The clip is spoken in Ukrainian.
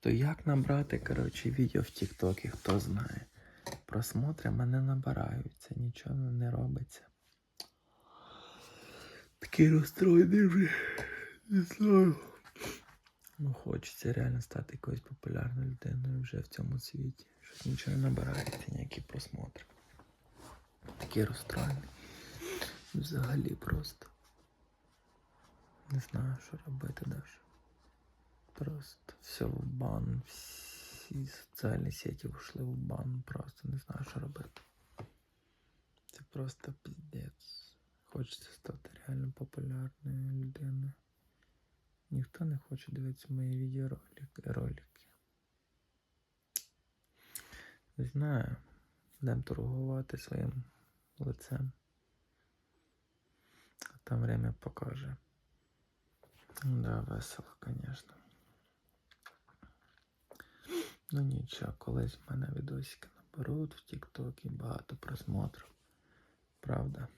То як набрати, коротше, відео в Тіктокі, хто знає. Просмотри мене набираються, нічого не робиться. Такий розстроєний вже. Не знаю. Ну, хочеться реально стати якоюсь популярною людиною вже в цьому світі. Щось нічого не набирається, ніякі просмотри. Такий розстроєний. Взагалі просто. Не знаю, що робити далі. Просто все в бан. Всі соціальні сеті вийшли в бан. Просто не знаю, що робити. Це просто піздець. Хочеться стати реально популярною людиною. Ніхто не хоче дивитися мої відеоролики. Не знаю. Будемо торгувати своїм лицем. А там время покаже. Да, весело, звісно. Ну нічого, колись в мене відосики наберуть в Тіктокі багато просмотрів. Правда?